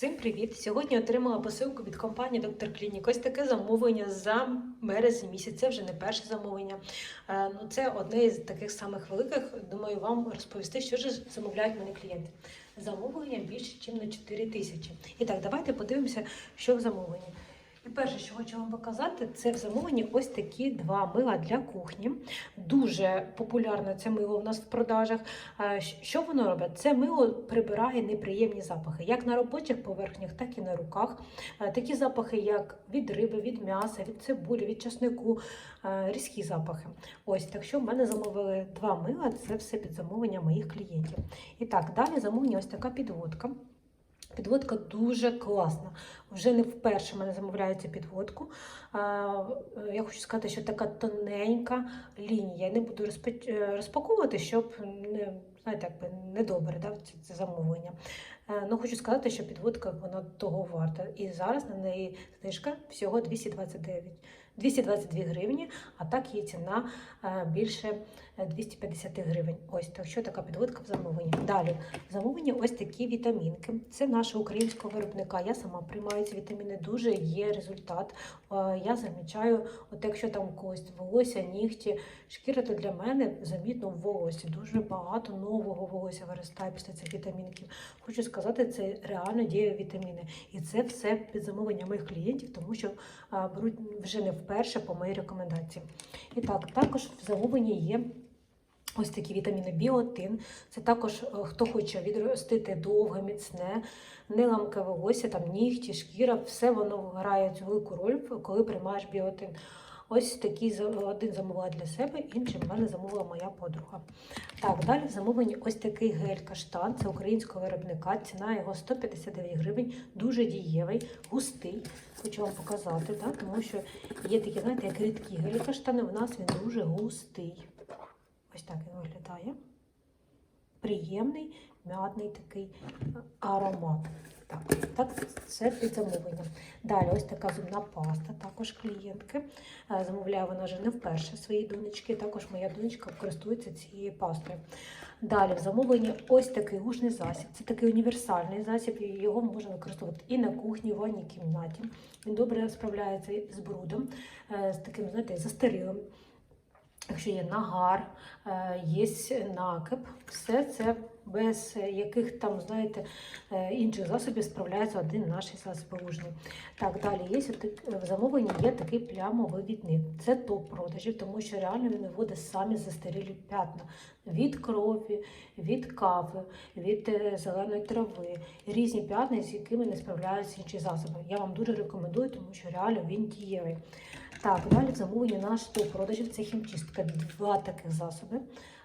Всім привіт! Сьогодні отримала посилку від компанії Доктор Клінік. Ось таке замовлення за березень місяць. Це вже не перше замовлення. Е, Ну, це одне із таких самих великих. Думаю, вам розповісти, що ж замовляють мене клієнти. Замовлення більше, ніж на 4 тисячі. І так, давайте подивимося, що в замовленні. Перше, що хочу вам показати, це в замовленні ось такі два мила для кухні. Дуже популярне це мило у нас в продажах. Що воно робить? Це мило прибирає неприємні запахи, як на робочих поверхнях, так і на руках. Такі запахи, як від риби, від м'яса, від цибулі, від часнику, різкі запахи. Ось так що в мене замовили два мила, це все під замовлення моїх клієнтів. І так, далі замовлення ось така підводка. Підводка дуже класна. Вже не вперше мене замовляють цю підводку. Я хочу сказати, що така тоненька лінія. Я не буду е, розпаковувати, щоб не знаєте, якби недобре да, це замовлення. Е, Ну, хочу сказати, що підводка вона того варта. І зараз на неї знижка всього 229. 222 гривні, а так її ціна е, більше е, 250 гривень. Ось так що така підводка в замовленні. Далі в замовленні ось такі вітамінки. Це нашого українського виробника. Я сама приймаю ці вітаміни. Дуже є результат. Е, Я замічаю, от якщо там когось волосся, нігті, шкіра, то для мене замітно в волосі. Дуже багато нового волосся виростає після цих вітамінків. Хочу сказати, це реально діє вітаміни. І це все під замовлення моїх клієнтів, тому що беруть вже не вперше по моїй рекомендації. І так, також в замовленні є. Ось такі вітаміни біотин. Це також е, хто хоче відростити довге, міцне, не ламке волосся, там нігті, шкіра, все воно грає велику роль, коли приймаєш біотин. Ось такий один замовила для себе, інший в мене замовила моя подруга. Так, далі в замовленні ось такий гель каштан, це українського виробника. Ціна його 159 гривень, дуже дієвий, густий. Хочу вам показати, так? тому що є такі, знаєте, як рідкі гелі каштани, у нас він дуже густий. Ось так він виглядає. Приємний, м'ятний такий аромат. Так, так, це під замовленням. Далі ось така зубна паста, також клієнтки. Е, Замовляє вона вже не вперше своїй донечки. Також моя донечка користується цією пастою. Далі в замовленні ось такий гушний засіб. Це такий універсальний засіб, його можна використовувати і на кухні, і в ванній кімнаті. Він добре справляється з брудом, е, з таким, знаєте, застарілим. Якщо є нагар, е, є накип, все це без яких там, знаєте, е, інших засобів справляється один наш засіб лужний. Так, далі є в замовленні є такий плямовивідник. Це топ продажів, тому що реально він виводить самі застарілі п'ятна від крові, від кави, від е, зеленої трави, різні п'ятна, з якими не справляються інші засоби. Я вам дуже рекомендую, тому що реально він дієвий. Так, далі в замовленні наш топ продажів це хімчистка. Два таких засоби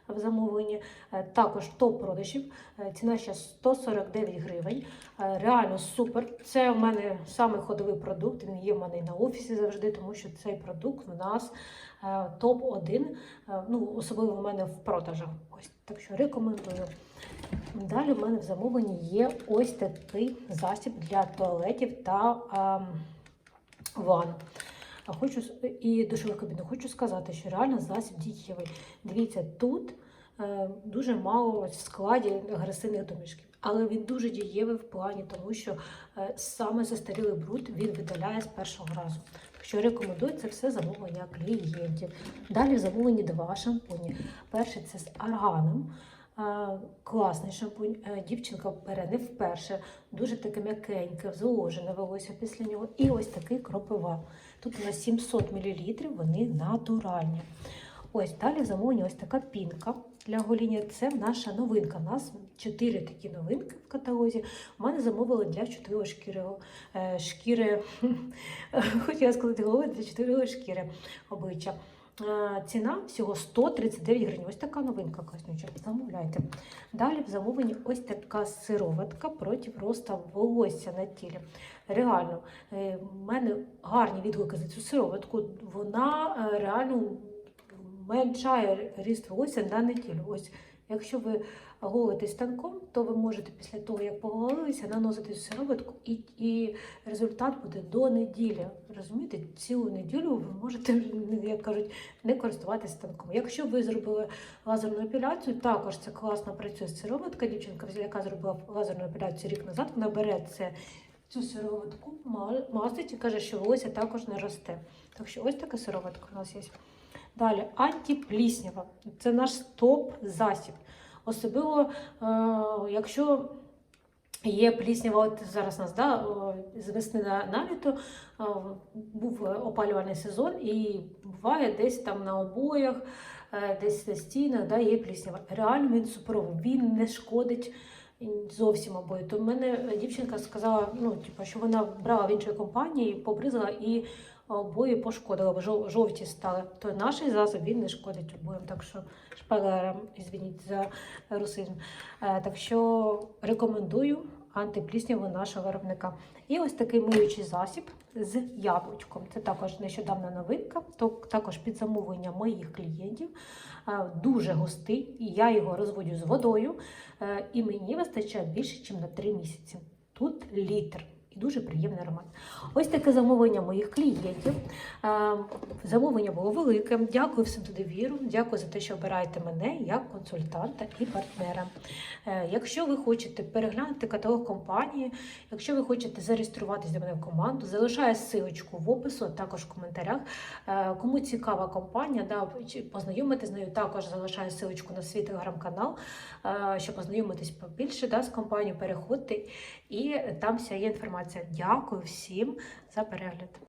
в замовленні. Е, Також топ продажів. Е, Ціна ще 149 гривень. Е, Реально супер. Це у мене саме ходовий продукт. Він є в мене і на офісі завжди, тому що цей продукт в нас е, топ-1. е, Ну, особливо в мене в продажах. Ось так що рекомендую. Далі в мене в замовленні є ось такий засіб для туалетів та ем, ванн. А хочу і душових кабінок. Хочу сказати, що реально засіб дієвий. Дивіться, тут е, дуже мало в складі агресивних домішків, але він дуже дієвий в плані, тому що е, саме застарілий бруд він видаляє з першого разу. Що рекомендую це все замовлення клієнтів. Далі замовлені два шампуні. Перший це з арганом. Класний шампунь. Е, Дівчинка бере не вперше, дуже таке м'якеньке, зволожене волосся після нього. І ось такий кропива. Тут у нас 700 мл, вони натуральні. Ось далі в замовленні ось така пінка для гоління. Це наша новинка. У нас чотири такі новинки в каталозі. У мене замовили для чотирьох шкіри, е, шкіри хотіла сказати голови, для чотирьох шкіри обличчя. Е, Ціна всього 139 гривень. Ось така новинка класнюча. Замовляйте. Далі в замовленні ось така сироватка проти росту волосся на тілі. Реально, е, в мене гарні відгуки за цю сироватку. Вона е, реально меншає ріст волосся на неділю. Ось, якщо ви голитесь станком, то ви можете після того, як поголилися, наносити сироватку, і, і результат буде до неділі. Розумієте, цілу неділю ви можете, як кажуть, не користуватися станком. Якщо ви зробили лазерну епіляцію, також це класно працює сироватка. Дівчинка, яка зробила лазерну епіляцію рік назад, вона бере це цю сироватку, ма- мастить і каже, що волосся також не росте. Так що ось така сироватка у нас є. Далі антипліснява. Це наш топ-засіб. Особливо, е, якщо є пліснява, от зараз нас да, з весни на, на е, був опалювальний сезон, і буває десь там на обоях, е, десь на стінах да, є пліснява. Реально він суперовий, він не шкодить зовсім обої. То мене дівчинка сказала, ну, типу, що вона брала в іншій компанії, побризала і обоє пошкодила, жовті стали. То наш засіб він не шкодить обоєм, Так що шпалерам, ізвініть за русизм. Е, Так що рекомендую антиплісняву нашого виробника. І ось такий миючий засіб з яблучком. Це також нещодавна новинка, також під замовлення моїх клієнтів. Е, Дуже густий, я його розводю з водою, е, і мені вистачає більше, ніж на 3 місяці. Тут літр. І дуже приємний аромат. Ось таке замовлення моїх клієнтів. Е, Замовлення було велике. Дякую всім за довіру. Дякую за те, що обираєте мене як консультанта і партнера. Е, Якщо ви хочете переглянути каталог компанії, якщо ви хочете зареєструватися до мене в команду, залишаю ссылочку в опису, а також в коментарях. Е, Кому цікава компанія, да, чи познайомитись з нею, також залишаю ссылочку на свій телеграм-канал, щоб познайомитись побільше да, з компанією, переходьте, і там вся є інформація. Дякую всім за перегляд.